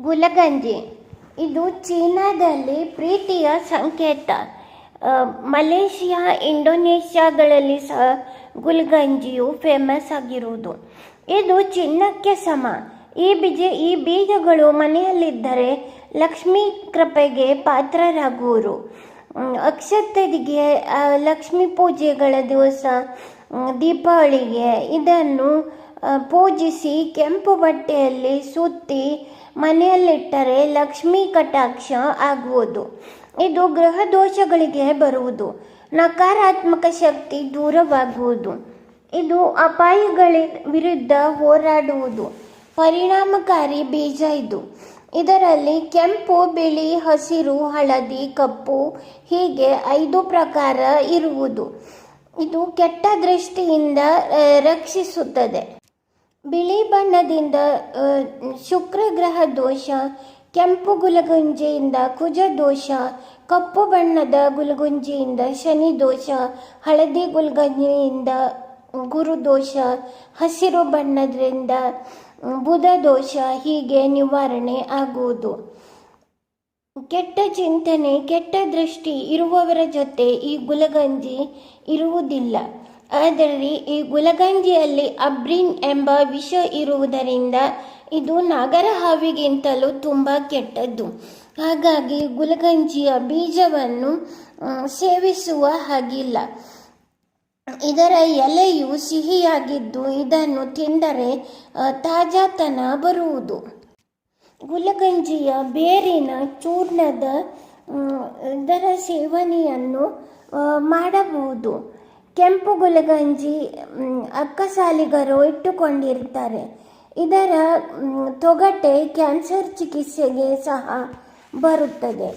ಗುಲಗಂಜಿ. ಇದು ಚೀನಾದಲ್ಲಿ ಪ್ರೀತಿಯ ಸಂಕೇತ. ಮಲೇಷಿಯಾ, ಇಂಡೋನೇಷ್ಯಾಗಳಲ್ಲಿ ಸಹ ಗುಲ್ಗಂಜಿಯು ಫೇಮಸ್ ಆಗಿರುವುದು. ಇದು ಚಿನ್ನಕ್ಕೆ ಸಮ. ಈ ಬೀಜ, ಈ ಬೀಜಗಳು ಮನೆಯಲ್ಲಿದ್ದರೆ ಲಕ್ಷ್ಮೀ ಕೃಪೆಗೆ ಪಾತ್ರರಾಗುವರು. ಅಕ್ಷತೆಗೆ ಲಕ್ಷ್ಮೀ ಪೂಜೆಗಳ ದಿವಸ ದೀಪಾವಳಿಗೆ ಇದನ್ನು ಪೂಜಿಸಿ ಕೆಂಪು ಬಟ್ಟೆಯಲ್ಲಿ ಸುತ್ತಿ ಮನೆಯಲ್ಲಿಟ್ಟರೆ ಲಕ್ಷ್ಮೀ ಕಟಾಕ್ಷ ಆಗುವುದು. ಇದು ಗೃಹ ದೋಷಗಳಿಗೆ ಬರುವುದು. ನಕಾರಾತ್ಮಕ ಶಕ್ತಿ ದೂರವಾಗುವುದು. ಇದು ಅಪಾಯಗಳ ವಿರುದ್ಧ ಹೋರಾಡುವುದು. ಪರಿಣಾಮಕಾರಿ ಬೀಜ ಇದು. ಇದರಲ್ಲಿ ಕೆಂಪು, ಬಿಳಿ, ಹಸಿರು, ಹಳದಿ, ಕಪ್ಪು ಹೀಗೆ ಐದು ಪ್ರಕಾರ ಇರುವುದು. ಇದು ಕೆಟ್ಟ ದೃಷ್ಟಿಯಿಂದ ರಕ್ಷಿಸುತ್ತದೆ. ಬಿಳಿ ಬಣ್ಣದಿಂದ ಶುಕ್ರ ಗ್ರಹ ದೋಷ, ಕೆಂಪು ಗುಲಗುಂಜಿಯಿಂದ ಕುಜ ದೋಷ, ಕಪ್ಪು ಬಣ್ಣದ ಗುಲಗುಂಜಿಯಿಂದ ಶನಿ ದೋಷ, ಹಳದಿ ಗುಲ್ಗಂಜಿಯಿಂದ ಗುರು ದೋಷ, ಹಸಿರು ಬಣ್ಣದಿಂದ ಬುಧ ದೋಷ, ಹೀಗೆ ನಿವಾರಣೆ ಆಗುವುದು. ಕೆಟ್ಟ ಚಿಂತನೆ, ಕೆಟ್ಟ ದೃಷ್ಟಿ ಇರುವವರ ಜೊತೆ ಈ ಗುಲಗಂಜಿ ಇರುವುದಿಲ್ಲ. ಆದರೆ ಈ ಗುಲಗಂಜಿಯಲ್ಲಿ ಅಬ್ರಿನ್ ಎಂಬ ವಿಷ ಇರುವುದರಿಂದ ಇದು ನಾಗರ ಹಾವಿಗಿಂತಲೂ ತುಂಬ ಕೆಟ್ಟದ್ದು. ಹಾಗಾಗಿ ಗುಲಗಂಜಿಯ ಬೀಜವನ್ನು ಸೇವಿಸುವ ಹಾಗಿಲ್ಲ. ಇದರ ಎಲೆಯು ಸಿಹಿಯಾಗಿದ್ದು ಇದನ್ನು ತಿಂದರೆ ತಾಜಾತನ ಬರುವುದು. ಗುಲಗಂಜಿಯ ಬೇರಿನ ಚೂರ್ಣದ ಇದರ ಸೇವನೆಯನ್ನು ಮಾಡಬಹುದು. ಕೆಂಪು ಗುಲಗಂಜಿ ಅಕ್ಕಸಾಲಿಗರು ಇಟ್ಟುಕೊಂಡಿರುತ್ತಾರೆ. ಇದರ ತೊಗಟೆ ಕ್ಯಾನ್ಸರ್ ಚಿಕಿತ್ಸೆಗೆ ಸಹ ಬರುತ್ತದೆ.